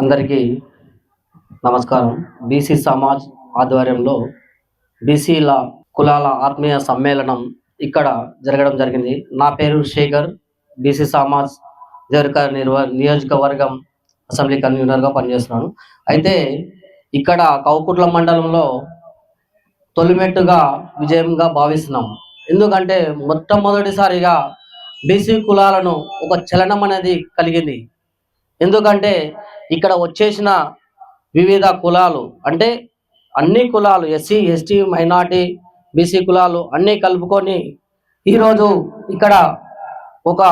అందరికీ నమస్కారం. బీసీ సమాజ్ ఆధ్వర్యంలో బీసీల కులాల ఆత్మీయ సమ్మేళనం ఇక్కడ జరగడం జరిగింది. నా పేరు శేఖర్. బీసీ సమాజ్ దేవరిక నిర్వ నియోజకవర్గం అసెంబ్లీ కన్వీనర్గా పనిచేస్తున్నాను. అయితే ఇక్కడ కౌకుట్ల మండలంలో తొలిమెట్టుగా విజయంగా భావిస్తున్నాం. ఎందుకంటే మొట్టమొదటిసారిగా బీసీ కులాలను ఒక చలనం అనేది కలిగింది. ఎందుకంటే ఇక్కడ వచ్చేసిన వివిధ కులాలు అంటే అన్ని కులాలు ఎస్సీ ఎస్టీ మైనార్టీ బీసీ కులాలు అన్నీ కలుపుకొని ఈరోజు ఇక్కడ ఒక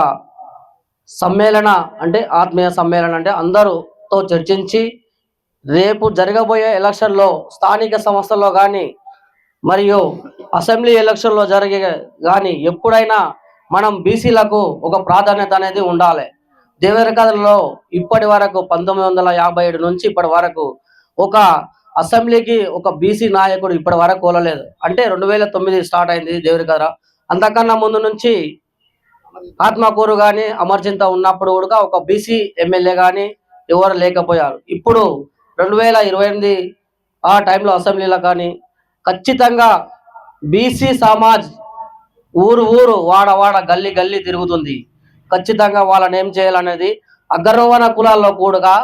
సమ్మేళన అంటే ఆత్మీయ సమ్మేళన అంటే అందరూతో చర్చించి రేపు జరగబోయే ఎలక్షన్లో స్థానిక సంస్థల్లో కానీ మరియు అసెంబ్లీ ఎలక్షన్లో జరిగే కానీ ఎప్పుడైనా మనం బీసీలకు ఒక ప్రాధాన్యత అనేది ఉండాలి. దేవరకథలో ఇప్పటి వరకు పంతొమ్మిది వందల యాభై ఏడు నుంచి ఇప్పటి వరకు ఒక అసెంబ్లీకి ఒక బీసీ నాయకుడు ఇప్పటి వరకు కోలలేదు. అంటే రెండు వేల తొమ్మిది స్టార్ట్ అయింది దేవరకథ అంతకన్నా ముందు నుంచి ఆత్మకూరు కానీ అమర్చింత ఉన్నప్పుడు కూడా ఒక బీసీ ఎమ్మెల్యే కానీ ఎవరు లేకపోయారు. ఇప్పుడు రెండు వేల ఇరవై ఎనిమిది ఆ టైంలో అసెంబ్లీలో కానీ ఖచ్చితంగా బీసీ సమాజ్ ఊరు ఊరు వాడ వాడ గల్లీ గల్లీ తిరుగుతుంది. ఖచ్చితంగా వాళ్ళని ఏం చేయాలనేది అగ్రవన కులాల్లో కూడా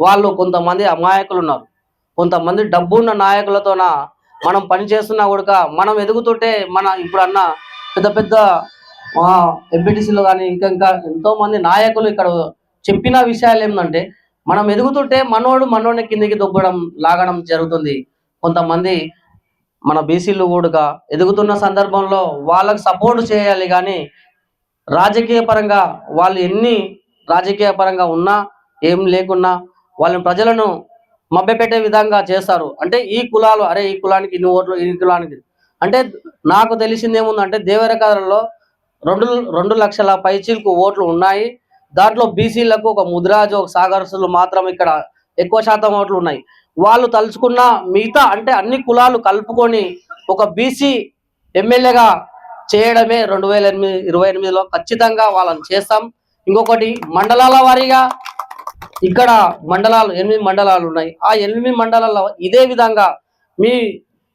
వాళ్ళు కొంతమంది అమాయకులు ఉన్నారు కొంతమంది డబ్బున్న నాయకులతోన మనం పనిచేస్తున్నా కూడా మనం ఎదుగుతుంటే మన ఇప్పుడు అన్న పెద్ద పెద్ద ఎంపీటీసీలు కానీ ఇంకా ఇంకా ఎంతో మంది నాయకులు ఇక్కడ చెప్పిన విషయాలు ఏంటంటే మనం ఎదుగుతుంటే మనోడు మనోడిని కిందికి దొబ్బడం లాగడం జరుగుతుంది. కొంతమంది మన బీసీలు కూడా ఎదుగుతున్న సందర్భంలో వాళ్ళకి సపోర్ట్ చేయాలి కానీ రాజకీయ పరంగా వాళ్ళు ఎన్ని రాజకీయ పరంగా ఉన్నా ఏం లేకున్నా వాళ్ళని ప్రజలను మభ్యపెట్టే విధంగా చేస్తారు. అంటే ఈ కులాలు అరే ఈ కులానికి ఇన్ని ఓట్లు ఈ కులానికి. అంటే నాకు తెలిసింది ఏముందంటే దేవరకాలలో రెండు రెండు లక్షల పైచీలకు ఓట్లు ఉన్నాయి. దాంట్లో బీసీలకు ఒక ముద్రాజు ఒక సాగరసులు మాత్రం ఇక్కడ ఎక్కువ శాతం ఓట్లు ఉన్నాయి. వాళ్ళు తలుచుకున్న మిగతా అంటే అన్ని కులాలు కలుపుకొని ఒక బీసీ ఎమ్మెల్యేగా చేయడమే రెండు వేల ఎనిమిది ఇరవై ఎనిమిదిలో ఖచ్చితంగా వాళ్ళని చేస్తాం. ఇంకొకటి మండలాల వారీగా ఇక్కడ మండలాలు ఎనిమిది మండలాలు ఉన్నాయి. ఆ ఎనిమిది మండలాల్లో ఇదే విధంగా మీ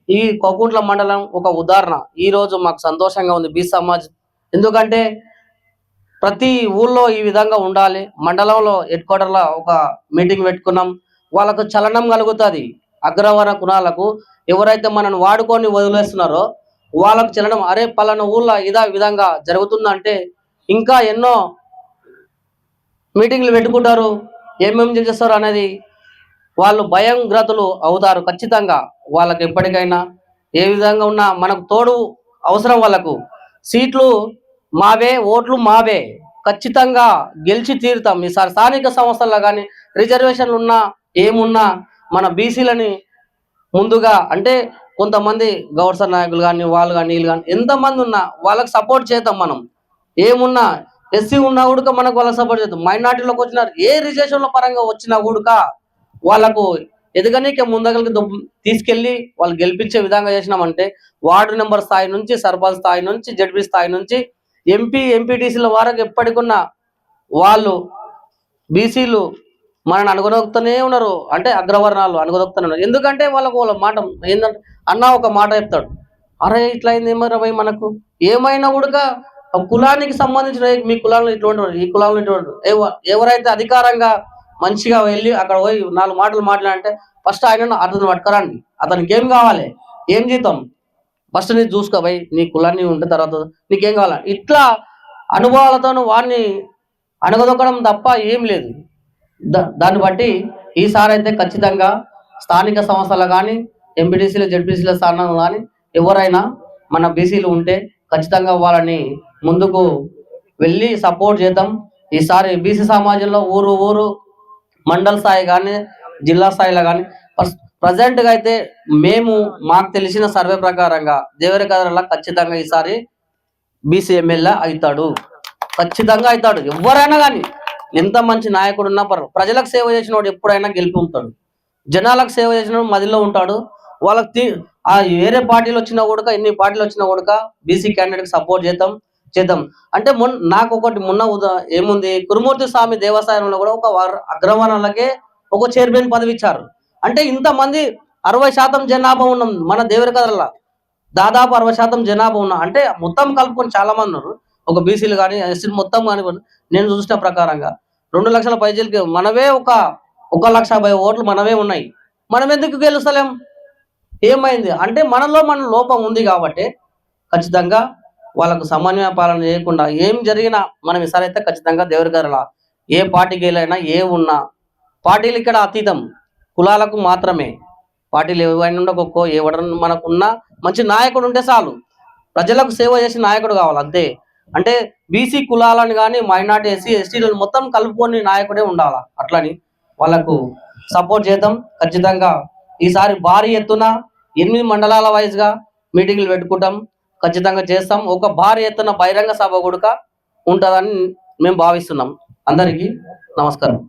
ఈ కొకుంట్ల మండలం ఒక ఉదాహరణ. ఈ రోజు మాకు సంతోషంగా ఉంది బీ సమాజ్. ఎందుకంటే ప్రతి ఊళ్ళో ఈ విధంగా ఉండాలి. మండలంలో హెడ్ క్వార్టర్లో ఒక మీటింగ్ పెట్టుకున్నాం. వాళ్ళకు చలనం కలుగుతుంది. అగ్రవర కుణాలకు ఎవరైతే మనల్ని వాడుకొని వదిలేస్తున్నారో వాళ్ళకు చెల్లడం అరే పలానా ఊళ్ళో ఇదా విధంగా జరుగుతుందంటే ఇంకా ఎన్నో మీటింగ్లు పెట్టుకుంటారు ఏమేమి చేస్తారు అనేది వాళ్ళు భయంగ్రతులు అవుతారు ఖచ్చితంగా. వాళ్ళకి ఎప్పటికైనా ఏ విధంగా ఉన్నా మనకు తోడు అవసరం వాళ్ళకు. సీట్లు మావే ఓట్లు మావే. ఖచ్చితంగా గెలిచి తీరుతాం. ఈసారి స్థానిక సంస్థల్లో కానీ రిజర్వేషన్లు ఉన్నా ఏమున్నా మన బీసీలని ముందుగా అంటే కొంతమంది గౌరవ నాయకులు కానీ వాళ్ళు కానీ వీళ్ళు కానీ ఎంతమంది ఉన్నా వాళ్ళకి సపోర్ట్ చేద్దాం మనం. ఏమున్నా ఎస్సీ ఉన్నా కూడా మనకు వాళ్ళకి సపోర్ట్ చేద్దాం. మైనార్టీలోకి వచ్చినారు. ఏ రిజర్వేషన్ల పరంగా వచ్చినా కూడా వాళ్ళకు ఎదగనీకే ముందగలకి తీసుకెళ్ళి వాళ్ళు గెలిపించే విధంగా చేసినామంటే వార్డు నెంబర్ స్థాయి నుంచి సర్పంచ్ స్థాయి నుంచి జడ్పీ స్థాయి నుంచి ఎంపీ ఎంపీటీసీల వరకు ఎప్పటికున్న వాళ్ళు బీసీలు మనని అనుగదొక్కుతూనే ఉన్నారు. అంటే అగ్రవర్ణాలు అనుగదొక్కుతూనే ఉన్నారు. ఎందుకంటే వాళ్ళకు వాళ్ళ మాట ఏంటంటే అన్న ఒక మాట చెప్తాడు. అరే ఇట్లా అయింది ఏమరా మనకు. ఏమైనా కూడా కులానికి సంబంధించిన మీ కులాల్లో ఇటువంటి ఈ కులాల్లో ఇటువంటి ఎవరైతే అధికారంగా మంచిగా వెళ్ళి అక్కడ పోయి నాలుగు మాటలు మాట్లాడంటే ఫస్ట్ ఆయన అతను పట్టుకరండి. అతనికి ఏం కావాలి? ఏం జీతం? ఫస్ట్ నీ చూసుకో భయ్ నీ కులాన్ని ఉంటే తర్వాత నీకేం కావాలి? ఇట్లా అనుభవాలతోనూ వాడిని అణగదొక్కడం తప్ప ఏం లేదు. దాన్ని బట్టి ఈసారి అయితే ఖచ్చితంగా స్థానిక సంస్థలు కానీ ఎంపీటీసీలు జడ్పీసీల స్థానాలు కానీ ఎవరైనా మన బీసీలు ఉంటే ఖచ్చితంగా వాళ్ళని ముందుకు వెళ్ళి సపోర్ట్ చేద్దాం. ఈసారి బీసీ సమాజంలో ఊరు ఊరు మండల స్థాయి కానీ జిల్లా స్థాయిలో కానీ ప్రజెంట్గా అయితే మేము మాకు తెలిసిన సర్వే ప్రకారంగా దేవరకథల ఖచ్చితంగా ఈసారి బీసీ ఎమ్మెల్యే అవుతాడు. ఖచ్చితంగా అవుతాడు. ఎవరైనా కానీ ఎంత మంచి నాయకుడు ఉన్నా పర్వ ప్రజలకు సేవ చేసిన వాడు ఎప్పుడైనా గెలిపి ఉంటాడు. జనాలకు సేవ చేసిన మదిలో ఉంటాడు. వాళ్ళకి ఆ వేరే పార్టీలు వచ్చినా కూడా ఎన్ని పార్టీలు వచ్చినా కూడా బీసీ క్యాండిడేట్ సపోర్ట్ చేద్దాం చేద్దాం. అంటే మొన్న నాకు ఒకటి మొన్న ఉదా ఏముంది? కురుమూర్తి స్వామి దేవస్థానంలో కూడా ఒక అగ్రవర్ణాలకే ఒక చైర్మన్ పదవి ఇచ్చారు అంటే ఇంతమంది అరవై శాతం జనాభా ఉన్నాం మన దేవరికదల దాదాపు అరవై శాతం జనాభా ఉన్నాం అంటే మొత్తం కలుపుకొని చాలా మంది ఉన్నారు. ఒక బీసీలు కానీ ఎస్సీలు మొత్తం కానీ నేను చూసిన ప్రకారంగా రెండు లక్షల పైజీలకి మనవే ఒక ఒక లక్ష యాభై ఓట్లు మనమే ఉన్నాయి. మనం ఎందుకు గెలుస్తలేం? ఏమైంది? అంటే మనలో మన లోపం ఉంది కాబట్టి ఖచ్చితంగా వాళ్ళకు సమన్వయ పాలన చేయకుండా ఏం జరిగినా మనం ఈసారైతే ఖచ్చితంగా దేవుడి గారుల ఏ పార్టీకి వెళ్ళైనా ఏ ఉన్నా పార్టీలు ఇక్కడ అతీతం. కులాలకు మాత్రమే. పార్టీలు ఏవైనా ఉండకొక్కో ఎవడన్నా మనకున్నా మంచి నాయకుడు ఉంటే చాలు. ప్రజలకు సేవ చేసే నాయకుడు కావాలి అంతే. అంటే బీసీ కులాలను కానీ మైనార్టీ ఎస్సీ ఎస్టీలను మొత్తం కలుపుకొని నాయకుడే ఉండాల? అట్లని వాళ్ళకు సపోర్ట్ చేద్దాం. ఖచ్చితంగా ఈసారి భారీ ఎత్తున ఎనిమిది మండలాల వైజ్గా మీటింగ్లు పెట్టుకుంటాం. ఖచ్చితంగా చేస్తాం. ఒక భారీ ఎత్తున బహిరంగ సభ కూడా ఉంటుందని మేము భావిస్తున్నాం. అందరికీ నమస్కారం.